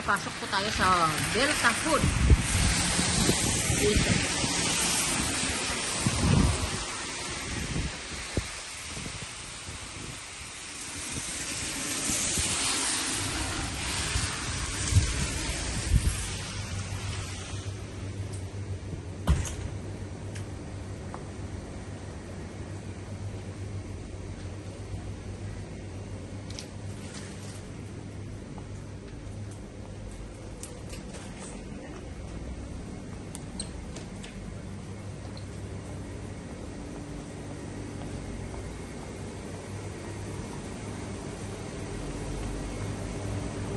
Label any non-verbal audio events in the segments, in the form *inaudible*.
pasok po tayo sa Delta Food. Dito.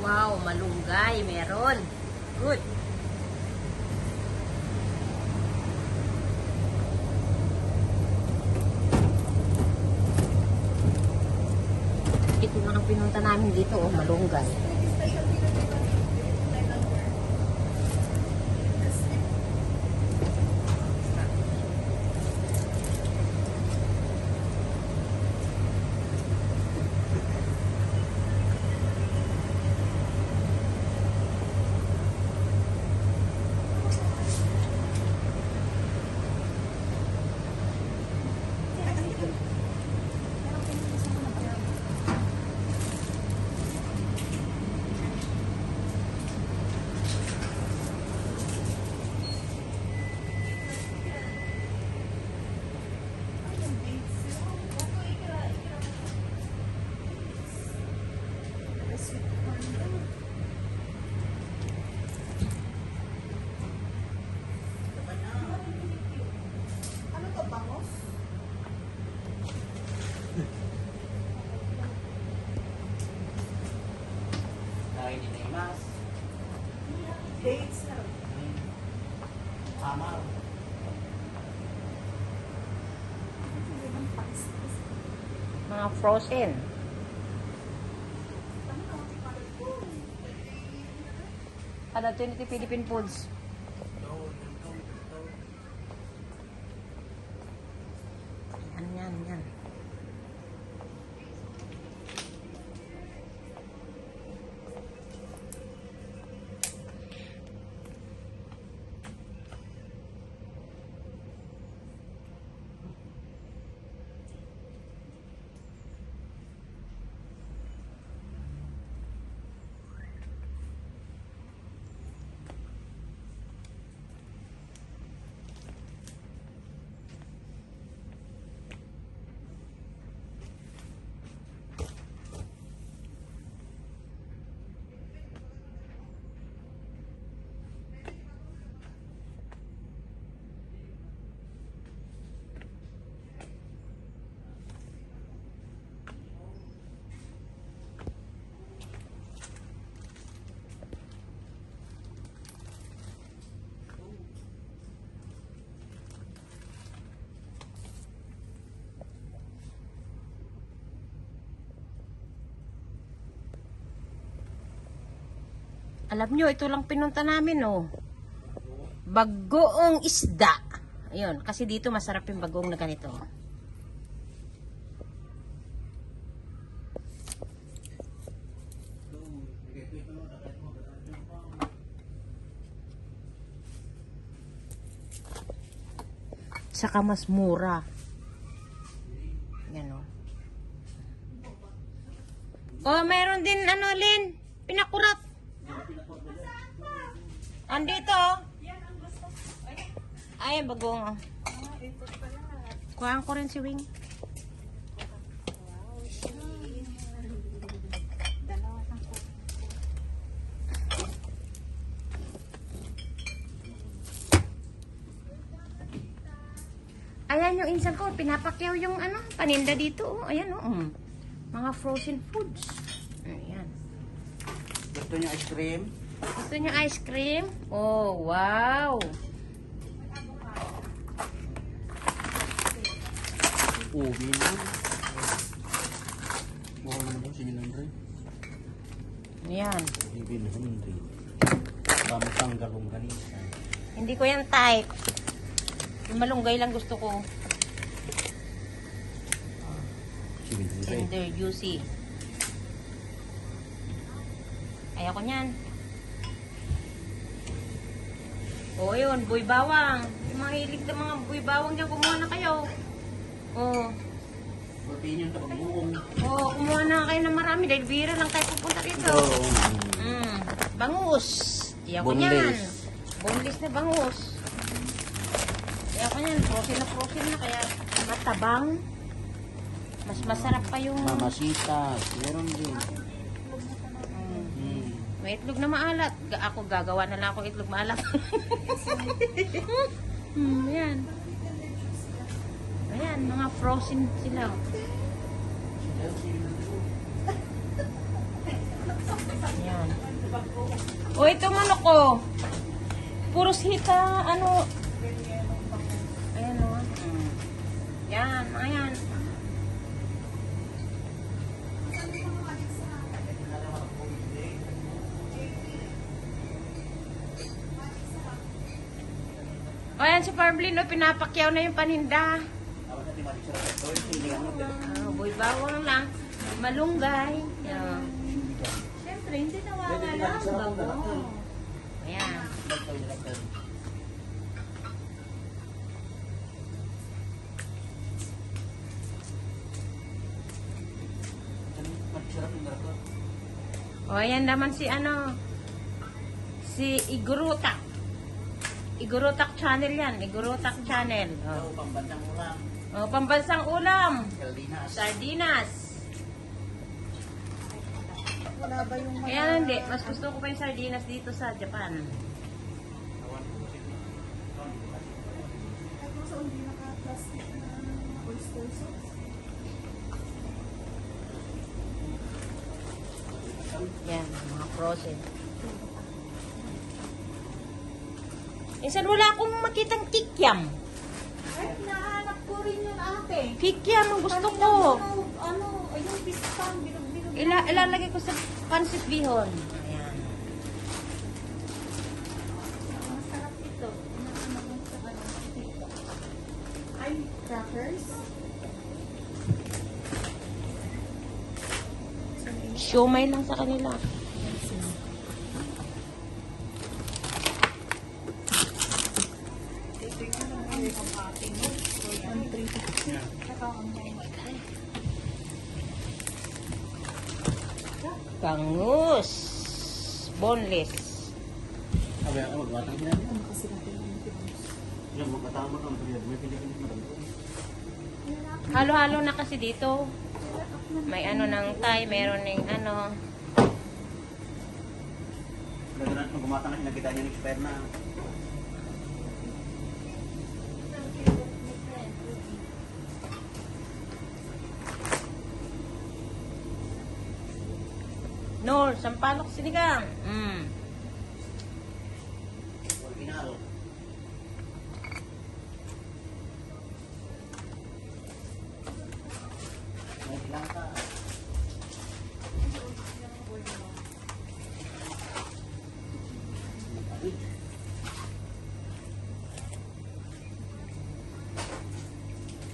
Wow, malunggay, meron. Good. Ito na ang pinunta namin dito, oh, malunggay. Nakikinimas. Dates na. Tama. Mga frozen. Ano, Trinity Philippine Foods. Yan, yan, yan. Alam nyo, ito lang pinunta namin, oh. Bagoong isda. Ayun, kasi dito masarap yung bagoong na ganito. Saka mas mura. Yan, oh. Oh, meron din, ano, Lin? Pinakurat. Andito. Ay, bagong. Kuhaan ko rin si Wing. Ayan yung insan ko, pinapakyaw yung ano, paninda dito. Oh. Ayan oh. mm. Mga frozen foods. Ayan. Gusto niyo ice cream? Gusto niyo ice cream? Oh, wow. Ubi na. Mukha naman daw, sige lang rin. Ayan. Ibig na kami rin. Vamos tanggal kong kanina. Hindi ko yan type. Yung malunggay lang gusto ko. Tender, juicy. Ayoko niyan. O, yun, buy bawang. Yung mga hilig na mga buy bawang dyan, kumuha na kayo. O, Protein yung kapag buong. o, kumuha na kayo ng marami dahil bira lang tayo pupunta dito. Oo. Mm, bangus. Iyan ko niyan. Boneless. Na bangus. Iyan ko niyan. Frozen na frozen na kaya matabang. Mas masarap pa yung... Mamasitas. Meron din. May itlog na maalat. Ako gagawa na lang ako itlog maalat. *laughs* hmm, ayan. Ayan, mga frozen sila. Ayan. O, ito manok ko. Puros hita, ano. Ayan o. Mm. Yan, ayan. Ayan si Farmlin, o, pinapakyaw na yung paninda. Ah, boy, bawang lang. Malunggay. Yan. Siyempre, hindi nawawala ang bango. Ayan. O, ayan naman si ano, si Igurutak. Igurutak channel yan, Igurutak channel. O, Pambandang ulam. o pambansang ulam, Kaldinas. sardinas. Wala ba yung mga... Kaya hindi, mas gusto ko pa yung sardinas dito sa Japan. Yan, mga frozen. Minsan wala akong makitang kikyam. Ay, nahanap ko rin yun ate. Kikyam ang gusto Kanina ko. Ano, ano, ayun, pistan, bilog-bilog. Ila ilalagay ko sa pancit bihon. Ayan. Masarap ito. Ay, crackers. Siomay lang sa kanila. Ito yung ano, ang ating mo. So, yan, 350. Saka ang Bangus. Boneless. Sabi ako, magbatang yan. Ano kasi natin yung magkatama ka. May pilihan mo Halo-halo na kasi dito. May ano ng Thai, meron ng ano. Gano'n kung gumatang na nakita niya ng expert na. Nor, sampalok sinigang. Mm.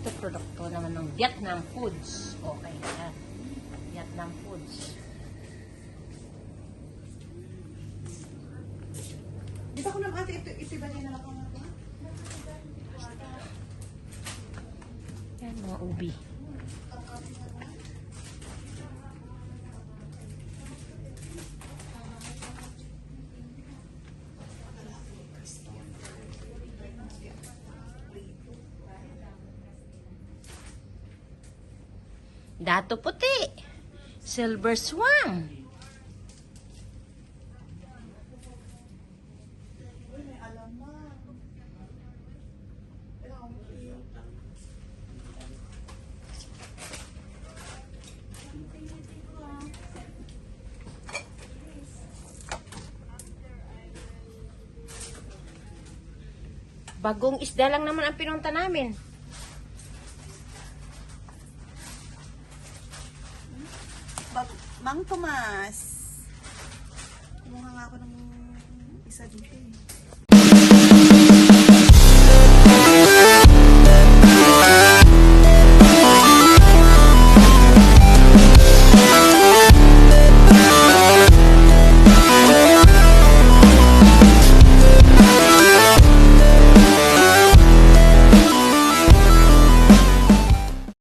Ito produkto naman ng Vietnam Foods. Okay, yan. Vietnam Foods. Dito ko naman ate, ito, ito ba niya na lang ako Yan, mga ubi. Dato puti. Silver swan. Bagong isda lang naman ang pinunta namin. Bag, Mang Tomas.